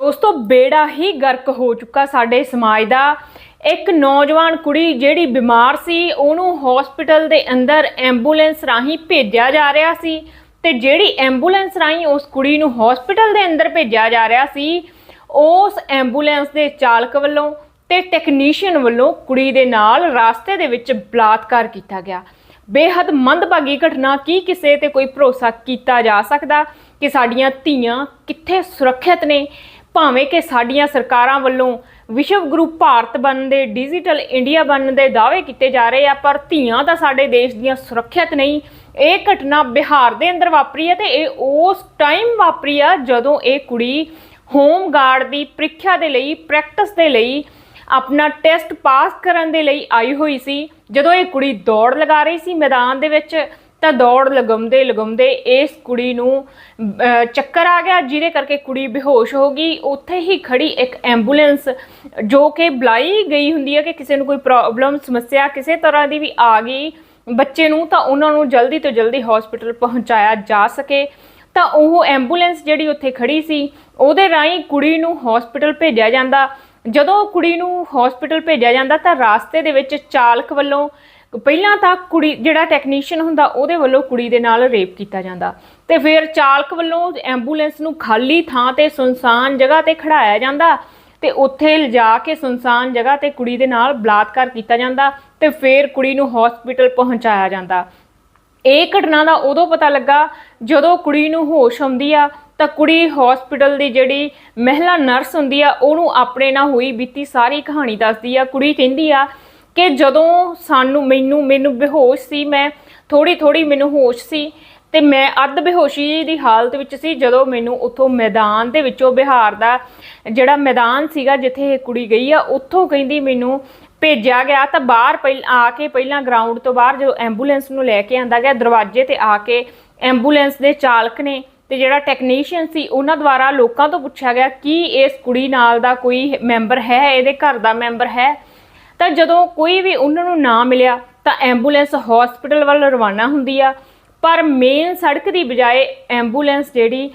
ਦੋਸਤੋ, ਬੇੜਾ ਹੀ ਗਰਕ ਹੋ ਚੁੱਕਾ ਸਾਡੇ ਸਮਾਜ ਦਾ। ਇੱਕ ਨੌਜਵਾਨ ਕੁੜੀ ਜਿਹੜੀ ਬਿਮਾਰ ਸੀ, ਉਹਨੂੰ ਹਸਪੀਟਲ ਦੇ ਅੰਦਰ ਐਂਬੂਲੈਂਸ ਰਾਹੀਂ ਭੇਜਿਆ ਜਾ ਰਿਹਾ ਸੀ ਤੇ ਜਿਹੜੀ ਐਂਬੂਲੈਂਸ ਰਾਹੀਂ ਉਸ ਕੁੜੀ ਨੂੰ ਹਸਪੀਟਲ ਦੇ ਅੰਦਰ ਭੇਜਿਆ ਜਾ ਰਿਹਾ ਸੀ, ਉਸ ਐਂਬੂਲੈਂਸ ਦੇ ਚਾਲਕ ਵੱਲੋਂ ਤੇ ਟੈਕਨੀਸ਼ੀਅਨ ਵੱਲੋਂ ਕੁੜੀ ਦੇ ਨਾਲ ਰਾਸਤੇ ਦੇ ਵਿੱਚ ਬਲਾਤਕਾਰ ਕੀਤਾ ਗਿਆ। ਬੇਹੱਦ ਮੰਦਭਾਗੀ ਘਟਨਾ, ਕੀ ਕਿਸੇ ਤੇ ਕੋਈ ਭਰੋਸਾ ਕੀਤਾ ਜਾ ਸਕਦਾ ਕਿ ਸਾਡੀਆਂ ਧੀਆਂ ਕਿੱਥੇ ਸੁਰੱਖਿਅਤ ਨੇ? ਭਾਵੇਂ ਕਿ ਸਾਡੀਆਂ ਸਰਕਾਰਾਂ ਵੱਲੋਂ ਵਿਸ਼ਵ ਗੁਰੂ ਭਾਰਤ ਬਣਨ ਦੇ ਡਿਜੀਟਲ ਇੰਡੀਆ ਬਣਨ ਦੇ ਦਾਅਵੇ ਕੀਤੇ ਜਾ ਰਹੇ ਆ, ਪਰ ਧੀਆਂ ਤਾਂ ਸਾਡੇ ਦੇਸ਼ ਦੀਆਂ ਸੁਰੱਖਿਅਤ ਨਹੀਂ। ਇਹ ਘਟਨਾ ਬਿਹਾਰ ਦੇ ਅੰਦਰ ਵਾਪਰੀ ਹੈ ਤੇ ਇਹ ਉਸ ਟਾਈਮ ਵਾਪਰੀ ਆ ਜਦੋਂ ਇਹ ਕੁੜੀ ਹੋਮ ਗਾਰਡ ਦੀ ਪ੍ਰੀਖਿਆ ਦੇ ਲਈ ਪ੍ਰੈਕਟਿਸ ਦੇ ਲਈ, ਆਪਣਾ ਟੈਸਟ ਪਾਸ ਕਰਨ ਦੇ ਲਈ ਆਈ ਹੋਈ ਸੀ। ਜਦੋਂ ਇਹ ਕੁੜੀ ਦੌੜ ਲਗਾ ਰਹੀ ਸੀ ਮੈਦਾਨ ਦੇ ਵਿੱਚ ਤਾਂ ਦੌੜ ਲਗਾਉਂਦੇ ਲਗਾਉਂਦੇ ਇਸ ਕੁੜੀ ਨੂੰ ਚੱਕਰ ਆ ਗਿਆ, ਜਿਹਦੇ ਕਰਕੇ ਕੁੜੀ ਬੇਹੋਸ਼ ਹੋ ਗਈ। ਉੱਥੇ ਹੀ ਖੜੀ ਇੱਕ ਐਂਬੂਲੈਂਸ, ਜੋ ਕਿ ਬੁਲਾਈ ਗਈ ਹੁੰਦੀ ਹੈ ਕਿ ਕਿਸੇ ਨੂੰ ਕੋਈ ਪ੍ਰੋਬਲਮ, ਸਮੱਸਿਆ ਕਿਸੇ ਤਰ੍ਹਾਂ ਦੀ ਵੀ ਆ ਗਈ ਬੱਚੇ ਨੂੰ, ਤਾਂ ਉਹਨਾਂ ਨੂੰ ਜਲਦੀ ਤੋਂ ਜਲਦੀ ਹਸਪੀਟਲ ਪਹੁੰਚਾਇਆ ਜਾ ਸਕੇ। ਤਾਂ ਉਹ ਐਂਬੂਲੈਂਸ ਜਿਹੜੀ ਉੱਥੇ ਖੜੀ ਸੀ, ਉਹਦੇ ਰਾਹੀਂ ਕੁੜੀ ਨੂੰ ਹਸਪੀਟਲ ਭੇਜਿਆ ਜਾਂਦਾ। ਜਦੋਂ ਕੁੜੀ ਨੂੰ ਹਸਪੀਟਲ ਭੇਜਿਆ ਜਾਂਦਾ, ਤਾਂ ਰਾਸਤੇ ਦੇ ਵਿੱਚ ਚਾਲਕ ਵੱਲੋਂ ਪਹਿਲਾਂ ਤਾਂ ਕੁੜੀ, ਜਿਹੜਾ ਟੈਕਨੀਸ਼ੀਅਨ ਹੁੰਦਾ, ਉਹਦੇ ਵੱਲੋਂ ਕੁੜੀ ਦੇ ਨਾਲ ਰੇਪ ਕੀਤਾ ਜਾਂਦਾ। ਤੇ ਫਿਰ ਚਾਲਕ ਵੱਲੋਂ ਐਂਬੂਲੈਂਸ ਨੂੰ ਖਾਲੀ ਥਾਂ ਤੇ ਸੁਨਸਾਨ ਜਗ੍ਹਾ ਤੇ ਖੜਾਇਆ ਜਾਂਦਾ ਤੇ ਉੱਥੇ ਲਿਜਾ ਕੇ ਸੁਨਸਾਨ ਜਗ੍ਹਾ ਤੇ ਕੁੜੀ ਦੇ ਨਾਲ ਬਲਾਤਕਾਰ ਕੀਤਾ ਜਾਂਦਾ ਤੇ ਫਿਰ ਕੁੜੀ ਨੂੰ ਹਸਪੀਟਲ ਪਹੁੰਚਾਇਆ ਜਾਂਦਾ। ਇਹ ਘਟਨਾ ਦਾ ਉਦੋਂ ਪਤਾ ਲੱਗਾ ਜਦੋਂ ਕੁੜੀ ਨੂੰ ਹੋਸ਼ ਆਉਂਦੀ ਆ, ਤਾਂ ਕੁੜੀ ਹਸਪੀਟਲ ਦੀ ਜਿਹੜੀ ਮਹਿਲਾ ਨਰਸ ਹੁੰਦੀ ਆ, ਉਹਨੂੰ ਆਪਣੇ ਨਾਲ ਹੋਈ ਬੀਤੀ ਸਾਰੀ ਕਹਾਣੀ ਦੱਸਦੀ ਆ। ਕੁੜੀ ਕਹਿੰਦੀ ਆ ਕਿ ਜਦੋਂ ਸਾਨੂੰ ਮੈਨੂੰ ਮੈਨੂੰ ਬੇਹੋਸ਼ ਸੀ, ਮੈਂ ਥੋੜੀ ਥੋੜੀ ਮੈਨੂੰ ਹੋਸ਼ ਸੀ ਤੇ ਮੈਂ ਅੱਧ ਬੇਹੋਸ਼ੀ ਦੀ ਹਾਲਤ ਵਿੱਚ ਸੀ ਜਦੋਂ ਮੈਨੂੰ ਉੱਥੋਂ ਮੈਦਾਨ ਦੇ ਵਿੱਚੋਂ ਬਿਹਾਰ ਦਾ ਜਿਹੜਾ ਮੈਦਾਨ ਸੀਗਾ ਜਿੱਥੇ ਇਹ ਕੁੜੀ ਗਈ ਆ, ਉੱਥੋਂ ਕਹਿੰਦੀ ਮੈਨੂੰ ਭੇਜਿਆ ਗਿਆ ਤਾਂ ਬਾਹਰ ਪਹਿਲ, ਆ ਕੇ ਪਹਿਲਾਂ ਗਰਾਊਂਡ ਤੋਂ ਬਾਹਰ ਜਦੋਂ ਐਂਬੂਲੈਂਸ ਨੂੰ ਲੈ ਕੇ ਆਂਦਾ ਗਿਆ, ਦਰਵਾਜ਼ੇ ਤੇ ਆ ਕੇ ਐਂਬੂਲੈਂਸ ਦੇ ਚਾਲਕ ਨੇ ਤੇ ਜਿਹੜਾ ਟੈਕਨੀਸ਼ੀਅਨ ਸੀ ਉਹਨਾਂ ਦੁਆਰਾ ਲੋਕਾਂ ਤੋਂ ਪੁੱਛਿਆ ਗਿਆ ਕੀ ਇਸ ਕੁੜੀ ਨਾਲ ਦਾ ਕੋਈ ਮੈਂਬਰ ਹੈ, ਇਹਦੇ ਘਰ ਦਾ ਮੈਂਬਰ ਹੈ? ਤਾਂ ਜਦੋਂ ਕੋਈ ਵੀ ਉਹਨਾਂ ਨੂੰ ਨਾ ਮਿਲਿਆ, ਤਾਂ ਐਂਬੂਲੈਂਸ ਹਸਪੀਟਲ ਵੱਲ ਰਵਾਨਾ ਹੁੰਦੀ ਆ। ਪਰ ਮੇਨ ਸੜਕ ਦੀ ਬਜਾਏ ਐਂਬੂਲੈਂਸ ਜਿਹੜੀ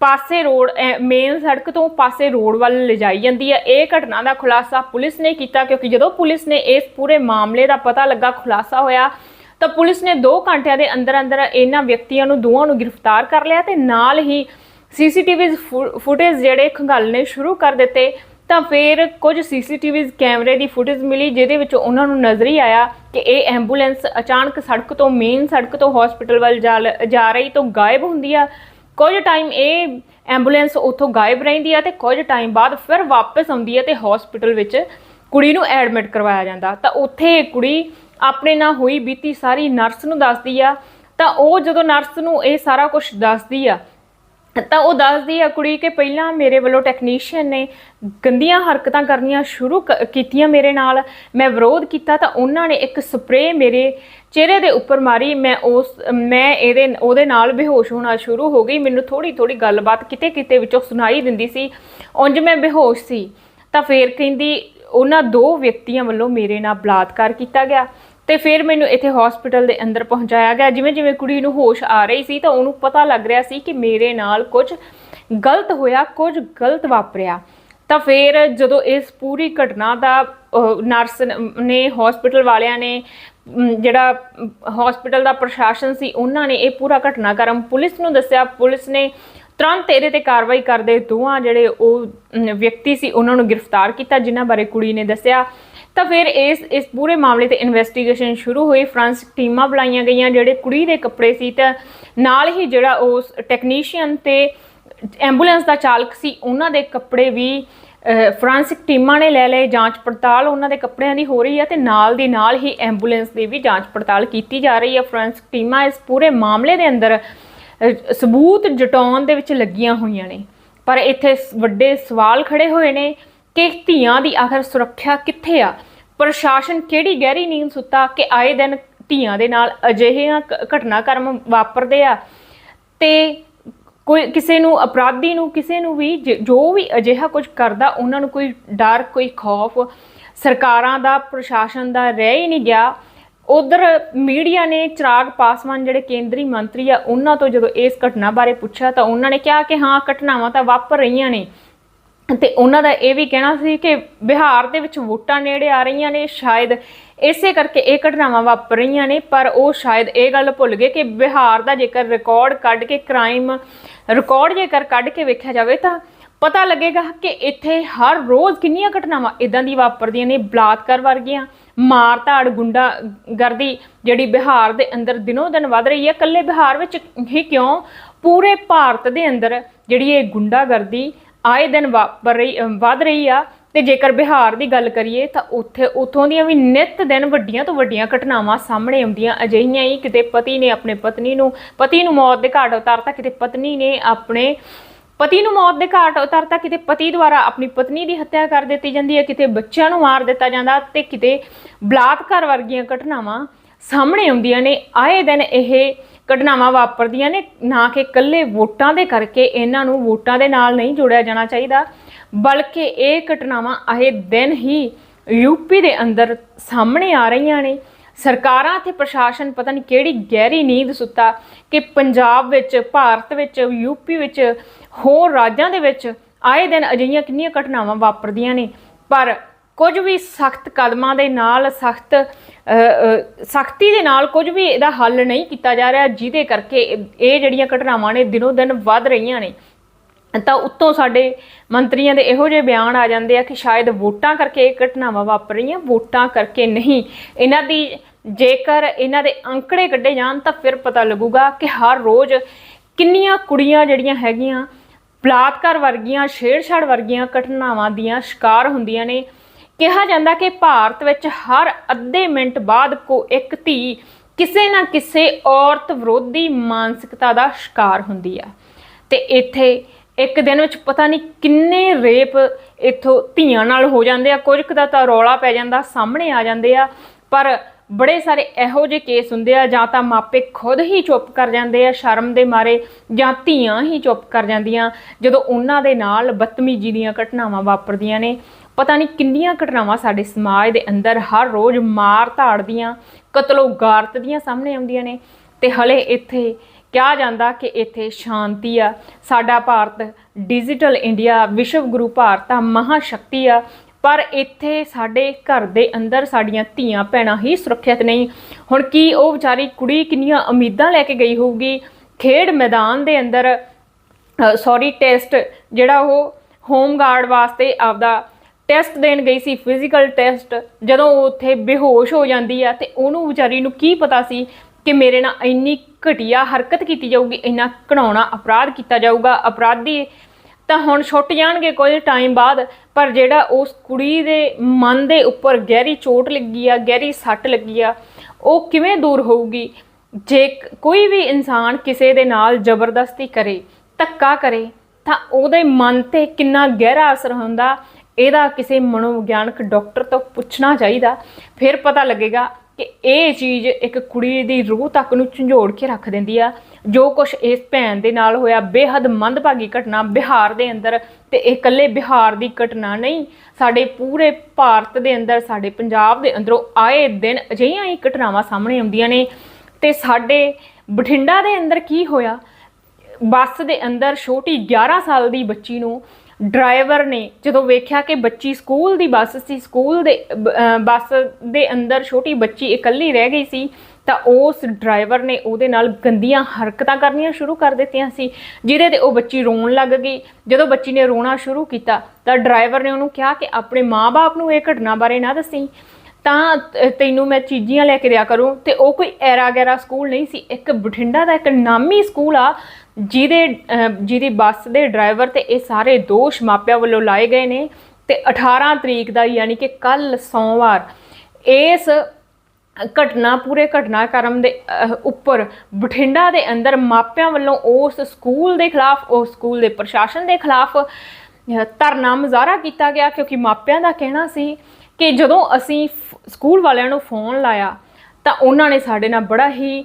ਪਾਸੇ ਰੋਡ ਮੇਨ ਸੜਕ ਤੋਂ ਪਾਸੇ ਰੋਡ ਵੱਲ ਲਿਜਾਈ ਜਾਂਦੀ ਹੈ ਇਹ ਘਟਨਾ ਦਾ ਖੁਲਾਸਾ ਪੁਲਿਸ ਨੇ ਕੀਤਾ, ਕਿਉਂਕਿ ਜਦੋਂ ਪੁਲਿਸ ਨੇ ਇਸ ਪੂਰੇ ਮਾਮਲੇ ਦਾ ਪਤਾ ਲੱਗਾ, ਖੁਲਾਸਾ ਹੋਇਆ, ਤਾਂ ਪੁਲਿਸ ਨੇ 2 ਘੰਟਿਆਂ ਦੇ ਅੰਦਰ ਅੰਦਰ ਇਹਨਾਂ ਵਿਅਕਤੀਆਂ ਨੂੰ, ਦੋਵਾਂ ਨੂੰ ਗ੍ਰਿਫਤਾਰ ਕਰ ਲਿਆ ਤੇ ਨਾਲ ਹੀ ਸੀਸੀਟੀਵੀ ਫੁਟੇਜ ਜਿਹੜੇ ਖੰਗਾਲਣੇ ਸ਼ੁਰੂ ਕਰ ਦਿੱਤੇ। ਤਾਂ ਫਿਰ ਕੁਝ ਸੀਸੀਟੀਵੀ ਕੈਮਰੇ ਦੀ ਫੁਟੇਜ ਮਿਲੀ, ਜਿਹਦੇ ਵਿੱਚ ਉਹਨਾਂ ਨੂੰ ਨਜ਼ਰ ਹੀ ਆਇਆ ਕਿ ਇਹ ਐਂਬੂਲੈਂਸ ਅਚਾਨਕ ਸੜਕ ਤੋਂ, ਮੇਨ ਸੜਕ ਤੋਂ ਹਸਪੀਟਲ ਵੱਲ ਜਾ ਲ- ਜਾ ਰਹੀ ਤੋਂ ਗਾਇਬ ਹੁੰਦੀ ਆ। ਕੁਝ ਟਾਈਮ ਇਹ ਐਂਬੂਲੈਂਸ ਉੱਥੋਂ ਗਾਇਬ ਰਹਿੰਦੀ ਆ ਤੇ ਕੁਝ ਟਾਈਮ ਬਾਅਦ ਫਿਰ ਵਾਪਸ ਆਉਂਦੀ ਆ ਤੇ ਹਸਪੀਟਲ ਵਿੱਚ ਕੁੜੀ ਨੂੰ ਐਡਮਿਟ ਕਰਵਾਇਆ ਜਾਂਦਾ। ਤਾਂ ਉੱਥੇ ਇਹ ਕੁੜੀ ਆਪਣੇ ਨਾਲ ਹੋਈ ਬੀਤੀ ਸਾਰੀ ਨਰਸ ਨੂੰ ਦੱਸਦੀ ਆ। ਤਾਂ ਉਹ ਜਦੋਂ ਨਰਸ ਨੂੰ ਇਹ ਸਾਰਾ ਕੁਝ ਦੱਸਦੀ ਆ ਤਾਂ ਉਹ ਦੱਸਦੀ ਆ ਕੁੜੀ ਕਿ ਪਹਿਲਾਂ ਮੇਰੇ ਵੱਲੋਂ ਟੈਕਨੀਸ਼ੀਅਨ ਨੇ ਗੰਦੀਆਂ ਹਰਕਤਾਂ ਕਰਨੀਆਂ ਸ਼ੁਰੂ ਕ- ਕੀਤੀਆਂ ਮੇਰੇ ਨਾਲ। ਮੈਂ ਵਿਰੋਧ ਕੀਤਾ ਤਾਂ ਉਹਨਾਂ ਨੇ ਇੱਕ ਸਪਰੇਅ ਮੇਰੇ ਚਿਹਰੇ ਦੇ ਉੱਪਰ ਮਾਰੀ। ਮੈਂ ਉਸ, ਮੈਂ ਇਹਦੇ, ਉਹਦੇ ਨਾਲ ਬੇਹੋਸ਼ ਹੋਣਾ ਸ਼ੁਰੂ ਹੋ ਗਈ। ਮੈਨੂੰ ਥੋੜੀ ਥੋੜੀ ਗੱਲਬਾਤ ਕਿਤੇ ਕਿਤੇ ਵਿੱਚੋਂ ਸੁਣਾਈ ਦਿੰਦੀ ਸੀ। ਉਂਝ ਮੈਂ ਬੇਹੋਸ਼ ਸੀ। ਤਾਂ ਫੇਰ ਕਹਿੰਦੀ, ਉਹਨਾਂ ਦੋ ਵਿਅਕਤੀਆਂ ਵੱਲੋਂ ਮੇਰੇ ਨਾਲ ਬਲਾਤਕਾਰ ਕੀਤਾ ਗਿਆ। ਤੇ ਫਿਰ ਮੈਨੂੰ ਇੱਥੇ ਹਸਪੀਟਲ ਦੇ ਅੰਦਰ ਪਹੁੰਚਾਇਆ ਗਿਆ। ਜਿਵੇਂ ਜਿਵੇਂ ਕੁੜੀ ਨੂੰ ਹੋਸ਼ ਆ ਰਹੀ ਸੀ ਤਾਂ ਉਹਨੂੰ ਪਤਾ ਲੱਗ ਰਿਹਾ ਸੀ ਕਿ ਮੇਰੇ ਨਾਲ ਕੁਝ ਗਲਤ ਹੋਇਆ, ਕੁਝ ਗਲਤ ਵਾਪਰਿਆ। ਤਾਂ ਫਿਰ ਜਦੋਂ ਇਸ ਪੂਰੀ ਘਟਨਾ ਦਾ ਨਰਸ ਨੇ ਹਸਪੀਟਲ ਵਾਲਿਆਂ ਨੇ ਜਿਹੜਾ ਹਸਪੀਟਲ ਦਾ ਪ੍ਰਸ਼ਾਸਨ ਸੀ, ਉਹਨਾਂ ਨੇ ਇਹ ਪੂਰਾ ਘਟਨਾਕ੍ਰਮ ਪੁਲਿਸ ਨੂੰ ਦੱਸਿਆ। ਪੁਲਿਸ ਨੇ ਤੁਰੰਤ ਇਹਦੇ ਤੇ ਕਾਰਵਾਈ ਕਰਦੇ, ਦੋਵਾਂ ਜਿਹੜੇ ਉਹ ਵਿਅਕਤੀ ਸੀ, ਉਹਨਾਂ ਨੂੰ ਗ੍ਰਿਫਤਾਰ ਕੀਤਾ, ਜਿਨ੍ਹਾਂ ਬਾਰੇ ਕੁੜੀ ਨੇ ਦੱਸਿਆ। ਤਾਂ ਫਿਰ ਇਸ ਇਸ ਪੂਰੇ ਮਾਮਲੇ ਤੇ ਇਨਵੈਸਟੀਗੇਸ਼ਨ ਸ਼ੁਰੂ ਹੋਈ। ਫਰਾਂਸਿਕ ਟੀਮਾਂ ਬੁਲਾਈਆਂ ਗਈਆਂ ਜਿਹੜੇ ਕੁੜੀ ਦੇ ਕੱਪੜੇ ਸੀ ਤਾਂ ਨਾਲ ਹੀ ਜਿਹੜਾ ਉਸ ਟੈਕਨੀਸ਼ੀਅਨ ਤੇ ਐਂਬੂਲੈਂਸ ਦਾ ਚਾਲਕ ਸੀ ਉਹਨਾਂ ਦੇ ਕੱਪੜੇ ਵੀ ਅਹ, ਟੀਮਾਂ ਨੇ ਲੈ ਲਏ। ਜਾਂਚ ਪੜਤਾਲ ਉਹਨਾਂ ਦੇ ਕੱਪੜਿਆਂ ਦੀ ਹੋ ਰਹੀ ਹੈ ਤੇ ਨਾਲ ਦੀ ਨਾਲ ਹੀ ਐਂਬੂਲੈਂਸ ਦੀ ਵੀ ਜਾਂਚ ਪੜਤਾਲ ਕੀਤੀ ਜਾ ਰਹੀ ਹੈ। ਫਰਾਂਸਿਕ ਟੀਮਾਂ ਇਸ ਪੂਰੇ ਮਾਮਲੇ ਦੇ ਅੰਦਰ ਸਬੂਤ ਜਟਾਉਣ ਦੇ ਵਿੱਚ ਲੱਗੀਆਂ ਹੋਈਆਂ ਨੇ। ਪਰ ਇੱਥੇ ਵੱਡੇ ਸਵਾਲ ਖੜੇ ਹੋਏ ਨੇ। ਕਿ ਧੀਆਂ ਦੀ ਆਖਰ ਸੁਰੱਖਿਆ ਕਿੱਥੇ ਆ? ਪ੍ਰਸ਼ਾਸਨ ਕਿਹੜੀ ਗਹਿਰੀ ਨੀਂਦ ਸੁੱਤਾ ਕਿ ਆਏ ਦਿਨ ਧੀਆਂ ਦੇ ਨਾਲ ਅਜਿਹੀਆਂ ਘ- ਘਟਨਾਕ੍ਰਮ ਵਾਪਰਦੇ ਆ? ਤੇ ਕੋਈ, ਕਿਸੇ ਨੂੰ, ਅਪਰਾਧੀ ਨੂੰ, ਕਿਸੇ ਨੂੰ ਵੀ ਜ- ਜੋ ਵੀ ਅਜਿਹਾ ਕੁਝ ਕਰਦਾ, ਉਹਨਾਂ ਨੂੰ ਕੋਈ ਡਰ, ਕੋਈ ਖੌਫ ਸਰਕਾਰਾਂ ਦਾ, ਪ੍ਰਸ਼ਾਸਨ ਦਾ ਰਹਿ ਹੀ ਨਹੀਂ ਗਿਆ। ਉਧਰ ਮੀਡੀਆ ਨੇ ਚਿਰਾਗ ਪਾਸਵਾਨ, ਜਿਹੜੇ ਕੇਂਦਰੀ ਮੰਤਰੀ ਆ, ਉਹਨਾਂ ਤੋਂ ਜਦੋਂ ਇਸ ਘਟਨਾ ਬਾਰੇ ਪੁੱਛਿਆ ਤਾਂ ਉਹਨਾਂ ਨੇ ਕਿਹਾ ਕਿ ਹਾਂ, ਘਟਨਾਵਾਂ ਤਾਂ ਵਾਪਰ ਰਹੀਆਂ ਨੇ। ਤੇ ਉਹਨਾਂ ਦਾ ਇਹ ਵੀ ਕਹਿਣਾ ਸੀ ਕਿ ਬਿਹਾਰ ਦੇ ਵਿੱਚ ਵੋਟਾਂ ਨੇੜੇ ਆ ਰਹੀਆਂ ਨੇ, ਸ਼ਾਇਦ ਇਸੇ ਕਰਕੇ ਇਹ ਘਟਨਾਵਾਂ ਵਾਪਰ ਰਹੀਆਂ ਨੇ, ਪਰ ਉਹ ਸ਼ਾਇਦ ਇਹ ਗੱਲ ਭੁੱਲ ਗਏ ਕਿ ਬਿਹਾਰ ਦਾ ਜੇਕਰ ਰਿਕਾਰਡ ਕੱਢ ਕੇ ਕ੍ਰਾਈਮ ਰਿਕਾਰਡ ਜੇਕਰ ਕੱਢ ਕੇ ਵੇਖਿਆ ਜਾਵੇ ਤਾਂ ਪਤਾ ਲੱਗੇਗਾ ਕਿ ਇੱਥੇ ਹਰ ਰੋਜ਼ ਕਿੰਨੀਆਂ ਘਟਨਾਵਾਂ ਇਦਾਂ ਦੀ ਵਾਪਰਦੀਆਂ ਨੇ, ਬਲਾਤਕਾਰ ਵਰਗੀਆਂ ਮਾਰ ਧਾੜ ਗੁੰਡਾ ਗਰਦੀ ਜਿਹੜੀ ਬਿਹਾਰ ਦੇ ਅੰਦਰ ਦਿਨੋ ਦਿਨ ਵੱਧ ਰਹੀ ਹੈ। ਇਕੱਲੇ ਬਿਹਾਰ ਵਿੱਚ ਹੀ ਕਿਉਂ? ਪੂਰੇ ਭਾਰਤ ਦੇ ਅੰਦਰ ਜਿਹੜੀ ਇਹ ਗੁੰਡਾਗਰਦੀ ਆਏ ਦਿਨ ਵਾਪਰ ਰਹੀ ਵੱਧ ਰਹੀ ਆ। ਤੇ ਜੇਕਰ ਬਿਹਾਰ ਦੀ ਗੱਲ ਕਰੀਏ ਤਾਂ ਉੱਥੇ, ਉਥੋਂ ਦੀਆਂ ਵੀ ਨਿਤ ਦਿਨ ਵੱਡੀਆਂ ਤੋਂ ਵੱਡੀਆਂ ਘਟਨਾਵਾਂ ਸਾਹਮਣੇ ਆਉਂਦੀਆਂ। ਅਜਿਹੀਆਂ ਹੀ ਕਿਤੇ ਪਤੀ ਨੇ ਆਪਣੇ ਪਤਨੀ ਨੂੰ, ਪਤੀ ਨੂੰ ਮੌਤ ਦੇ ਘਾਟ ਉਤਾਰਤਾ। ਕਿਤੇ ਪਤਨੀ ਨੇ ਆਪਣੇ ਪਤੀ ਨੂੰ ਮੌਤ ਦੇ ਘਾਟ ਉਤਾਰਤਾ। ਕਿਤੇ ਪਤੀ ਦੁਆਰਾ ਆਪਣੀ ਪਤਨੀ ਦੀ ਹੱਤਿਆ ਕਰ ਦਿੱਤੀ ਜਾਂਦੀ ਹੈ। ਕਿਤੇ ਬੱਚਿਆਂ ਨੂੰ ਮਾਰ ਦਿੱਤਾ ਜਾਂਦਾ ਤੇ ਕਿਤੇ ਬਲਾਤਕਾਰ ਵਰਗੀਆਂ ਘਟਨਾਵਾਂ ਸਾਹਮਣੇ ਆਉਂਦੀਆਂ ਨੇ। ਆਏ ਦਿਨ ਇਹ ਘਟਨਾਵਾਂ ਵਾਪਰਦੀਆਂ ਨੇ, ਨਾ ਕਿ ਇਕੱਲੇ ਵੋਟਾਂ ਦੇ ਕਰਕੇ ਇਹਨਾਂ ਨੂੰ ਵੋਟਾਂ ਦੇ ਨਾਲ ਨਹੀਂ ਜੋੜਿਆ ਜਾਣਾ ਚਾਹੀਦਾ, ਬਲਕਿ ਇਹ ਘਟਨਾਵਾਂ ਆਏ ਦਿਨ ਹੀ ਯੂਪੀ ਦੇ ਅੰਦਰ ਸਾਹਮਣੇ ਆ ਰਹੀਆਂ ਨੇ। ਸਰਕਾਰਾਂ ਤੇ ਪ੍ਰਸ਼ਾਸਨ ਪਤਾ ਨਹੀਂ ਕਿਹੜੀ ਗਹਿਰੀ ਨੀਂਦ ਸੁੱਤਾ ਕਿ ਪੰਜਾਬ ਵਿੱਚ, ਭਾਰਤ ਵਿੱਚ ਯੂਪੀ ਵਿੱਚ, ਹੋਰ ਰਾਜਾਂ ਦੇ ਵਿੱਚ ਆਏ ਦਿਨ ਅਜਿਹੀਆਂ ਕਿੰਨੀਆਂ ਘਟਨਾਵਾਂ ਵਾਪਰਦੀਆਂ ਨੇ। ਪਰ ਕੁਝ ਵੀ ਸਖਤ ਕਦਮਾਂ ਦੇ ਨਾਲ, ਸਖਤ ਸਖਤੀ ਦੇ ਨਾਲ ਕੁਝ ਵੀ ਇਹਦਾ ਹੱਲ ਨਹੀਂ ਕੀਤਾ ਜਾ ਰਿਹਾ, ਜਿਹਦੇ ਕਰਕੇ ਇਹ ਜਿਹੜੀਆਂ ਘਟਨਾਵਾਂ ਨੇ ਦਿਨੋ ਦਿਨ ਵੱਧ ਰਹੀਆਂ ਨੇ। ਤਾਂ ਉੱਤੋਂ ਸਾਡੇ ਮੰਤਰੀਆਂ ਦੇ ਇਹੋ ਜਿਹੇ ਬਿਆਨ ਆ ਜਾਂਦੇ ਆ ਕਿ ਸ਼ਾਇਦ ਵੋਟਾਂ ਕਰਕੇ ਇਹ ਘਟਨਾਵਾਂ ਵਾਪਰ ਰਹੀਆਂ ਵੋਟਾਂ ਕਰਕੇ ਨਹੀਂ। ਇਹਨਾਂ ਦੀ ਜੇਕਰ ਇਹਨਾਂ ਦੇ ਅੰਕੜੇ ਕੱਢੇ ਜਾਣ ਤਾਂ ਫਿਰ ਪਤਾ ਲੱਗੂਗਾ ਕਿ ਹਰ ਰੋਜ਼ ਕਿੰਨੀਆਂ ਕੁੜੀਆਂ ਜਿਹੜੀਆਂ ਹੈਗੀਆਂ, ਬਲਾਤਕਾਰ ਵਰਗੀਆਂ, ਛੇੜਛਾੜ ਵਰਗੀਆਂ ਘਟਨਾਵਾਂ ਦੀਆਂ ਸ਼ਿਕਾਰ ਹੁੰਦੀਆਂ ਨੇ। ਕਿਹਾ ਜਾਂਦਾ ਕਿ ਭਾਰਤ ਵਿੱਚ ਹਰ ਅੱਧੇ ਮਿੰਟ ਬਾਅਦ ਕੋ ਇੱਕ ਧੀ ਕਿਸੇ ਨਾ ਕਿਸੇ ਔਰਤ ਵਿਰੋਧੀ ਮਾਨਸਿਕਤਾ ਦਾ ਸ਼ਿਕਾਰ ਹੁੰਦੀ ਆ। ਤੇ ਇੱਥੇ ਇੱਕ ਦਿਨ ਵਿੱਚ ਪਤਾ ਨਹੀਂ ਕਿੰਨੇ ਰੇਪ ਇੱਥੋਂ ਧੀਆਂ ਨਾਲ ਹੋ ਜਾਂਦੇ ਆ। ਕੁਝ ਕੁ ਤਾਂ ਰੌਲਾ ਪੈ ਜਾਂਦਾ, ਸਾਹਮਣੇ ਆ ਜਾਂਦੇ ਆ। ਪਰ ਬੜੇ ਸਾਰੇ ਇਹੋ ਜਿਹੇ ਕੇਸ ਹੁੰਦੇ ਆ, ਜਾਂ ਤਾਂ ਮਾਪੇ ਖੁਦ ਹੀ ਚੁੱਪ ਕਰ ਜਾਂਦੇ ਆ ਸ਼ਰਮ ਦੇ ਮਾਰੇ, ਜਾਂ ਧੀਆਂ ਹੀ ਚੁੱਪ ਕਰ ਜਾਂਦੀਆਂ, ਜਦੋਂ ਉਹਨਾਂ ਦੇ ਨਾਲ ਬਦਤਮੀਜ਼ੀ ਦੀਆਂ ਘਟਨਾਵਾਂ ਵਾਪਰਦੀਆਂ ਨੇ। ਪਤਾ ਨਹੀਂ ਕਿੰਨੀਆਂ ਘਟਨਾਵਾਂ ਸਾਡੇ ਸਮਾਜ ਦੇ ਅੰਦਰ ਹਰ ਰੋਜ਼ ਮਾਰ ਧਾੜ ਦੀਆਂ, ਕਤਲੋ ਗਾਰਤ ਦੀਆਂ ਸਾਹਮਣੇ ਆਉਂਦੀਆਂ ਨੇ। ਤੇ ਹਲੇ ਇੱਥੇ ਕਿਹਾ ਜਾਂਦਾ ਕਿ ਇੱਥੇ ਸ਼ਾਂਤੀ ਆ। ਸਾਡਾ ਭਾਰਤ ਡਿਜੀਟਲ ਇੰਡੀਆ, ਵਿਸ਼ਵ ਗੁਰੂ ਭਾਰਤ ਆ, ਮਹਾਸ਼ਕਤੀ ਆ। ਪਰ ਇੱਥੇ ਸਾਡੇ ਘਰ ਦੇ ਅੰਦਰ ਸਾਡੀਆਂ ਧੀਆਂ ਭੈਣਾਂ ਹੀ ਸੁਰੱਖਿਅਤ ਨਹੀਂ। ਹੁਣ ਕੀ ਉਹ ਵਿਚਾਰੀ ਕੁੜੀ ਕਿੰਨੀਆਂ ਉਮੀਦਾਂ ਲੈ ਕੇ ਗਈ ਹੋਊਗੀ? ਖੇਡ ਮੈਦਾਨ ਦੇ ਅੰਦਰ ਸੌਰੀ ਟੈਸਟ ਜਿਹੜਾ ਉਹ ਹੋਮ ਗਾਰਡ ਵਾਸਤੇ ਆਪਦਾ ਟੈਸਟ ਦੇਣ ਗਈ ਸੀ ਫਿਜ਼ੀਕਲ ਟੈਸਟ ਜਦੋਂ ਉਹ ਉੱਥੇ ਬੇਹੋਸ਼ ਹੋ ਜਾਂਦੀ ਆ ਤੇ ਉਹਨੂੰ ਵਿਚਾਰੀ ਨੂੰ ਕੀ ਪਤਾ ਸੀ ਕਿ ਮੇਰੇ ਨਾਲ ਇੰਨੀ ਘਟੀਆ ਹਰਕਤ ਕੀਤੀ ਜਾਊਗੀ, ਇੰਨਾ ਘਣਾਉਣਾ ਅਪਰਾਧ ਕੀਤਾ ਜਾਊਗਾ, ਅਪਰਾਧੀ ਤਾਂ ਹੁਣ ਛੁੱਟ ਜਾਣਗੇ ਕੁਝ ਟਾਈਮ ਬਾਅਦ, ਪਰ ਜਿਹੜਾ ਉਸ ਕੁੜੀ ਦੇ ਮਨ ਦੇ ਉੱਪਰ ਗਹਿਰੀ ਚੋਟ ਲੱਗੀ ਆ, ਗਹਿਰੀ ਸੱਟ ਲੱਗੀ ਆ, ਉਹ ਕਿਵੇਂ ਦੂਰ ਹੋਊਗੀ? ਜੇ ਕੋਈ ਵੀ ਇਨਸਾਨ ਕਿਸੇ ਦੇ ਨਾਲ ਜ਼ਬਰਦਸਤੀ ਕਰੇ, ਧੱਕਾ ਕਰੇ, ਤਾਂ ਉਹਦੇ ਮਨ ਤੇ ਕਿੰਨਾ ਗਹਿਰਾ ਅਸਰ ਹੁੰਦਾ ਇਹਦਾ ਕਿਸੇ ਮਨੋਵਿਗਿਆਨਕ ਡਾਕਟਰ ਤੋਂ ਪੁੱਛਣਾ ਚਾਹੀਦਾ, ਫਿਰ ਪਤਾ ਲੱਗੇਗਾ ਕਿ ਇਹ ਚੀਜ਼ ਇੱਕ ਕੁੜੀ ਦੀ ਰੂਹ ਤੱਕ ਨੂੰ ਝੰਜੋੜ ਕੇ ਰੱਖ ਦਿੰਦੀ ਆ। ਜੋ ਕੁਝ ਇਸ ਭੈਣ ਦੇ ਨਾਲ ਹੋਇਆ, ਬੇਹੱਦ ਮੰਦਭਾਗੀ ਘਟਨਾ ਬਿਹਾਰ ਦੇ ਅੰਦਰ ਤੇ ਇਹ ਇਕੱਲੇ ਬਿਹਾਰ ਦੀ ਘਟਨਾ ਨਹੀਂ, ਸਾਡੇ ਪੂਰੇ ਭਾਰਤ ਦੇ ਅੰਦਰ, ਸਾਡੇ ਪੰਜਾਬ ਦੇ ਅੰਦਰੋਂ ਆਏ ਦਿਨ ਅਜਿਹੀਆਂ ਹੀ ਘਟਨਾਵਾਂ ਸਾਹਮਣੇ ਆਉਂਦੀਆਂ ਨੇ। ਤੇ ਸਾਡੇ ਬਠਿੰਡਾ ਦੇ ਅੰਦਰ ਕੀ ਹੋਇਆ? ਬੱਸ ਦੇ ਅੰਦਰ ਛੋਟੀ 11 ਸਾਲ ਦੀ ਬੱਚੀ ਨੂੰ ਡਰਾਈਵਰ ਨੇ ਜਦੋਂ ਵੇਖਿਆ ਕਿ ਬੱਚੀ ਸਕੂਲ ਦੀ ਬੱਸ ਸੀ, ਸਕੂਲ ਦੇ, ਬ- ਬੱਸ ਦੇ ਅੰਦਰ ਛੋਟੀ ਬੱਚੀ ਇਕੱਲੀ ਰਹਿ ਗਈ ਸੀ, ਤਾਂ ਉਸ ਡਰਾਈਵਰ ਨੇ ਉਹਦੇ ਨਾਲ ਗੰਦੀਆਂ ਹਰਕਤਾਂ ਕਰਨੀਆਂ ਸ਼ੁਰੂ ਕਰ ਦਿੱਤੀਆਂ ਸੀ, ਜਿਹਦੇ ਤੇ ਉਹ ਬੱਚੀ ਰੋਣ ਲੱਗ ਗਈ। ਜਦੋਂ ਬੱਚੀ ਨੇ ਰੋਣਾ ਸ਼ੁਰੂ ਕੀਤਾ, ਤਾਂ ਡਰਾਈਵਰ ਨੇ ਉਹਨੂੰ ਕਿਹਾ ਕਿ ਆਪਣੇ ਮਾਪੇ ਨੂੰ ਇਹ ਘਟਨਾ ਬਾਰੇ ਨਾ ਦੱਸੀ। ਤਾਂ ਤੈਨੂੰ ਮੈਂ ਚੀਜ਼ੀਆਂ ਲੈ ਕੇ ਦਿਆ ਕਰੂੰ, ਤੇ ਉਹ ਕੋਈ ਐਰਾ ਗੈਰਾ ਸਕੂਲ ਨਹੀਂ ਸੀ, ਇੱਕ ਬਠਿੰਡਾ ਦਾ ਇੱਕ ਨਾਮੀ ਸਕੂਲ ਆ ਜਿਹਦੇ ਜਿਹਦੀ ਬੱਸ ਦੇ ਡਰਾਈਵਰ ਤੇ ਇਹ ਸਾਰੇ ਦੋਸ਼ ਮਾਪਿਆਂ ਵੱਲੋਂ ਲਾਏ ਗਏ ਨੇ। ਤੇ 18 ਤਰੀਕ ਦਾ ਯਾਨੀ ਕਿ ਕੱਲ ਸੋਮਵਾਰ ਇਸ ਘਟਨਾ, ਪੂਰੇ ਘਟਨਾਕ੍ਰਮ ਦੇ ਉੱਪਰ ਬਠਿੰਡਾ ਦੇ ਅੰਦਰ ਮਾਪਿਆਂ ਵੱਲੋਂ ਉਸ ਸਕੂਲ ਦੇ ਖਿਲਾਫ, ਉਸ ਸਕੂਲ ਦੇ ਪ੍ਰਸ਼ਾਸਨ ਦੇ ਖਿਲਾਫ ਧਰਨਾ ਮੁਜ਼ਾਹਰਾ ਕੀਤਾ ਗਿਆ। ਕਿਉਂਕਿ ਮਾਪਿਆਂ ਦਾ ਕਹਿਣਾ ਸੀ ਕਿ ਜਦੋਂ ਅਸੀਂ ਫ- ਸਕੂਲ ਵਾਲਿਆਂ ਨੂੰ ਫੋਨ ਲਾਇਆ ਤਾਂ ਉਹਨਾਂ ਨੇ ਸਾਡੇ ਨਾਲ ਬੜਾ ਹੀ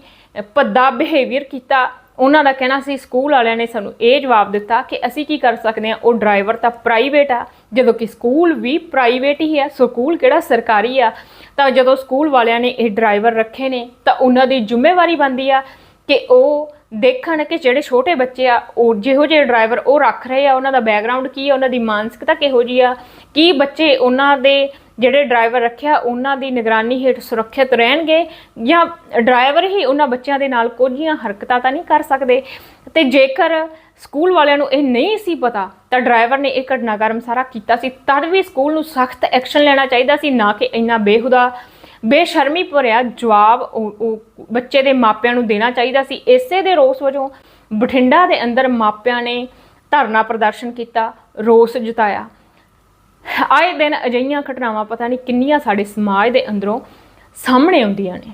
ਭੱਦਾ ਬਿਹੇਵੀਅਰ ਕੀਤਾ। ਉਹਨਾਂ ਦਾ ਕਹਿਣਾ ਸੀ ਸਕੂਲ ਵਾਲਿਆਂ ਨੇ ਸਾਨੂੰ ਇਹ ਜਵਾਬ ਦਿੱਤਾ ਕਿ ਅਸੀਂ ਕੀ ਕਰ ਸਕਦੇ ਹਾਂ? ਉਹ ਡਰਾਈਵਰ ਤਾਂ ਪ੍ਰਾਈਵੇਟ ਆ। ਜਦੋਂ ਕਿ ਸਕੂਲ ਵੀ ਪ੍ਰਾਈਵੇਟ ਹੀ ਆ, ਸਕੂਲ ਕਿਹੜਾ ਸਰਕਾਰੀ ਆ? ਤਾਂ ਜਦੋਂ ਸਕੂਲ ਵਾਲਿਆਂ ਨੇ ਇਹ ਡਰਾਈਵਰ ਰੱਖੇ ਨੇ, ਤਾਂ ਉਹਨਾਂ ਦੀ ਜ਼ਿੰਮੇਵਾਰੀ ਬਣਦੀ ਆ। ਕਿ ਉਹ ਦੇਖਣ ਕਿ ਜਿਹੜੇ ਛੋਟੇ ਬੱਚੇ ਆ, ਉਹ ਜਿਹੋ ਜਿਹੇ ਡਰਾਈਵਰ ਉਹ ਰੱਖ ਰਹੇ ਆ, ਉਹਨਾਂ ਦਾ ਬੈਕਗ੍ਰਾਉਂਡ ਕੀ ਆ, ਉਹਨਾਂ ਦੀ ਮਾਨਸਿਕਤਾ ਕਿਹੋ ਜੀ ਆ, ਕੀ ਬੱਚੇ ਉਹਨਾਂ ਦੇ ਜਿਹੜੇ ਡਰਾਈਵਰ ਰੱਖਿਆ, ਉਹਨਾਂ ਦੀ ਨਿਗਰਾਨੀ ਹੇਠ ਸੁਰੱਖਿਅਤ ਰਹਿਣਗੇ ਜਾਂ ਡਰਾਈਵਰ ਹੀ ਉਹਨਾਂ ਬੱਚਿਆਂ ਦੇ ਨਾਲ ਕੁਝੀਆਂ ਹਰਕਤਾਂ ਤਾਂ ਨਹੀਂ ਕਰ ਸਕਦੇ? ਤੇ ਜੇਕਰ ਸਕੂਲ ਵਾਲਿਆਂ ਨੂੰ ਇਹ ਨਹੀਂ ਸੀ ਪਤਾ, ਤਾਂ ਡਰਾਈਵਰ ਨੇ ਇਹ ਘਟਨਾਕ੍ਰਮ ਸਾਰਾ ਕੀਤਾ ਸੀ। ਤਦ ਵੀ ਸਕੂਲ ਨੂੰ ਸਖਤ ਐਕਸ਼ਨ ਲੈਣਾ ਚਾਹੀਦਾ ਸੀ, ਨਾ ਕਿ ਇੰਨਾ ਬੇਹੁਦਾ ਬੇਸ਼ਰਮੀ ਭਰਿਆ ਜਵਾਬ ਉਹ ਉਹ ਬੱਚੇ ਦੇ ਮਾਪਿਆਂ ਨੂੰ ਦੇਣਾ ਚਾਹੀਦਾ ਸੀ। ਇਸੇ ਦੇ ਰੋਸ ਵਜੋਂ ਬਠਿੰਡਾ ਦੇ ਅੰਦਰ ਮਾਪਿਆਂ ਨੇ ਧਰਨਾ ਪ੍ਰਦਰਸ਼ਨ ਕੀਤਾ, ਰੋਸ ਜਤਾਇਆ। ਆਏ ਦਿਨ ਅਜਿਹੀਆਂ ਘਟਨਾਵਾਂ ਪਤਾ ਨਹੀਂ ਕਿੰਨੀਆਂ ਸਾਡੇ ਸਮਾਜ ਦੇ ਅੰਦਰੋਂ ਸਾਹਮਣੇ ਆਉਂਦੀਆਂ ਨੇ।